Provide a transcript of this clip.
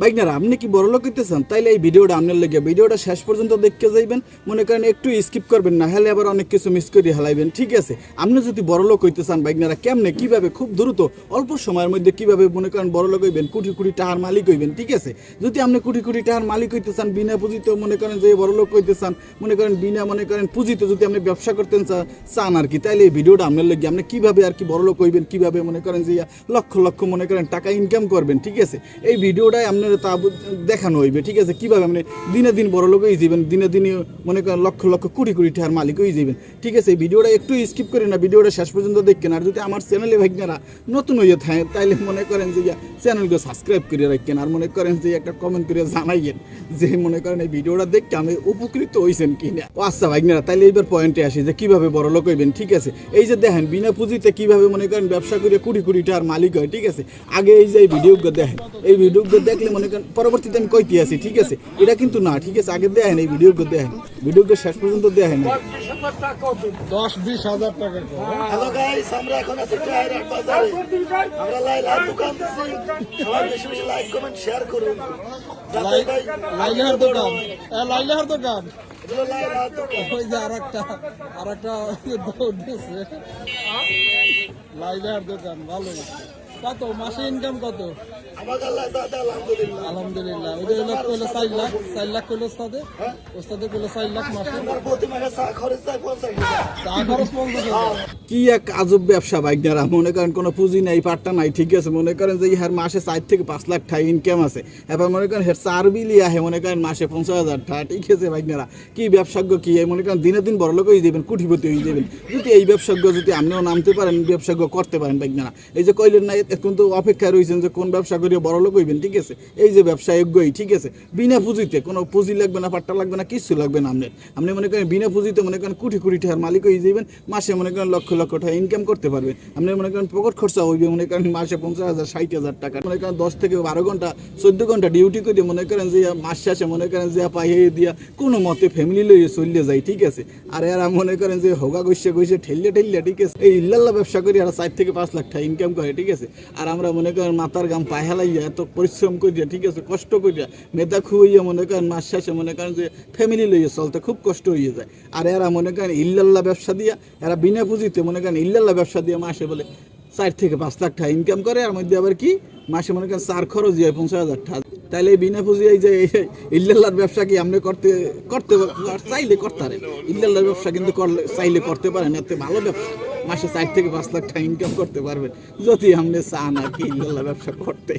বাইকনারা আপনি কি বড় লোক হইতেছেন? তাইলে এই ভিডিওটা আপনার লেগে, ভিডিওটা শেষ পর্যন্ত দেখতে যাইবেন। মনে করেন একটু স্কিপ করবেন না, হলে আবার অনেক কিছু মিস করে হালাইবেন। ঠিক আছে? আপনি যদি বড় লোক হইতে চান বাইকনারা কেমনে, কীভাবে, খুব দ্রুত, অল্প সময়ের মধ্যে কীভাবে মনে করেন বড় লোক হইবেন, কোটি কোটি টাকার মালিক হইবেন, ঠিক আছে? যদি আপনি কোটি কোটি টাকার মালিক হইতে চান, বিনা পুঁজিতে মনে করেন যে বড় লোক হইতে চান, মনে করেন বিনা, মনে করেন পুঁজিতে যদি আপনি ব্যবসা করতে চান আর কি, তাইলে এই ভিডিওটা আপনার লেগে, আপনি কীভাবে আর কি বড় লোক হইবেন, কীভাবে মনে করেন যে লক্ষ লক্ষ মনে করেন টাকা ইনকাম করবেন, ঠিক আছে? এই ভিডিওটাই আপনার তা দেখানো হইবে, ঠিক আছে? কীভাবে? আপনি দিনে দিন বড় লোক হয়ে যাবেন, দিনে দিনে মনে করেন লক্ষ লক্ষ কোটি কোটি টাকার মালিক হয়ে যাবেন। ঠিক আছে? ভিডিওটা একটু স্কিপ করে না, ভিডিওটা শেষ পর্যন্ত দেখেন। আর যদি আমার চ্যানেলে ভাগ্যারা নতুন হয়ে থাকে তাইলে মনে করেন যে চ্যানেলকে সাবস্ক্রাইব করে রাখেন। আর মনে করেন যে একটা কমেন্ট করে জানাইয়েন যে মনে করেন এই ভিডিওটা দেখে আমি উপকৃত হয়েছেন কিনা। ও আচ্ছা ভাগ্যারা তাইলে এইবার পয়েন্টে আসি যে কীভাবে বড় লোক হইবেন, ঠিক আছে? এই যে দেখেন, বিনা পুঁজিতে কীভাবে মনে করেন ব্যবসা করে কোটি কোটি টাকার মালিক হয়, ঠিক আছে? আগে এই যে এই ভিডিওগুলো দেখেন, এই ভিডিওগুলো দেখলে মনে করেন পরবর্তীতে আমি কইতে আছি ঠিক আছে? এটা কিন্তু না ঠিক আছে? আগে দেখেন এই ভিডিওগুলো দেখেন ভিডিওগুলো শেষ পর্যন্ত দেখেন দশ বিশ হাজার টাকা করে হ্যালো গাইস আমরা এখন আছি বাজারে। আমরা লাইলা দোকান দিছি। সবাই বেশি বেশি লাইক কমেন্ট শেয়ার করুন। দোকান। ওই যে আর একটা আর একটা দৌড় দিয়েছে লাইলাহার দোকান ভালো কত? মাসে ইনকাম কত? আমার আল্লাহ দাদা আলহামদুলিল্লাহ। আলহামদুলিল্লাহ ওই যে চার লাখ। চার লাখ কইলো ওস্তাদে। ওস্তাদে কইলো চার লাখ মাসে। হাজার। কি এক আজব ব্যবসা বাইকদারা মনে করেন কোনো পুঁজি নাই পাট্টা নাই ঠিক আছে মনে করেন যে ইহার মাসে চার থেকে পাঁচ লাখ টাকা ইনকাম আছে। এবার মনে করেন হের চার বিলি আহে মনে করেন মাসে পঞ্চাশ হাজার টাকা ঠিক আছে বাইকদারা কি ব্যবসাজ্ঞ কি? মনে করেন দিনে দিন বড় লোক হয়ে যাবেন কুটিপতি হয়ে যাবেন। যদি এই ব্যবসাজ্ঞ যদি আপনিও নামতে পারেন ব্যবসাজ্ঞ করতে পারেন বাইকদারা এই যে কইলেন না এখন তো অপেক্ষায় রয়েছেন যে কোন ব্যবসা করিয়ে বড় লোক হইবেন, ঠিক আছে? এই যে ব্যবসা এগোই ঠিক আছে? বিনা পুঁজিতে, কোনো পুঁজি লাগবে না, পাট্টা লাগবে না কিছু লাগবে না আপনার। আপনি মনে করেন বিনা পুঁজিতে মনে করেন কোটি কোটি টাকার মালিক হয়ে যাবেন মাসে মনে করেন লক্ষ লক্ষ টাকা ইনকাম করতে পারবেন। আপনি মনে করেন পকেট খরচা হইবে, মনে করেন মাসে পঞ্চাশ হাজার, ষাট হাজার টাকা। মনে করেন দশ থেকে বারো ঘণ্টা, চোদ্দ ঘণ্টা ডিউটি করে মনে করেন যে মাস শেষে মনে করেন যে পাইয়ে দিয়া কোনো মতে ফ্যামিলি লইয়ে চলিয়ে যায়, ঠিক আছে? আর এরা মনে করেন যে হোগা গৈসে গৈসে ঠেললে ঠেললে ঠিক আছে? এই ইল্লাল্লাহ ব্যবসা করি আর চার থেকে পাঁচ লাখ টাকা ইনকাম করে, ঠিক আছে? আর আমরা মনে করেন মাথার গাম পায়ে হেলাইয়া এত পরিশ্রম করিয়া, ঠিক আছে, কষ্ট করিয়া, মেধা খুইয়া মনে করেন মাস শেষে মনে করেন যে ফ্যামিলি লইয়া চলতে খুব কষ্ট হয়ে যায়। আর এরা মনে করেন ইল্লাল্লাহ ব্যবসা দিয়া, এরা বিনা পুঁজিতে মনে করেন ইল্লাল্লাহ ব্যবসা দিয়া মাসে বলে চার থেকে পাঁচ লাখ টাকা ইনকাম করে আর মধ্যে আবার কি? মাসে মনে করেন চার খরচ দিয়ে পঞ্চাশ হাজার টাকা তাইলে এই বিনা পুঁজি এই যে ইল্লাল্লার ব্যবসা কি আপনি করতে করতে চাইলে করতে পারেন ইল্লাল্লাহর ব্যবসা কিন্তু করলে, চাইলে করতে পারেন, এতে ভালো ব্যবসা। মাসে চার থেকে পাঁচ লাখ টাকা ইনকাম করতে পারবেন। যদি আপনি চান আর কি ইল্লাল্লাহ ব্যবসা করতে।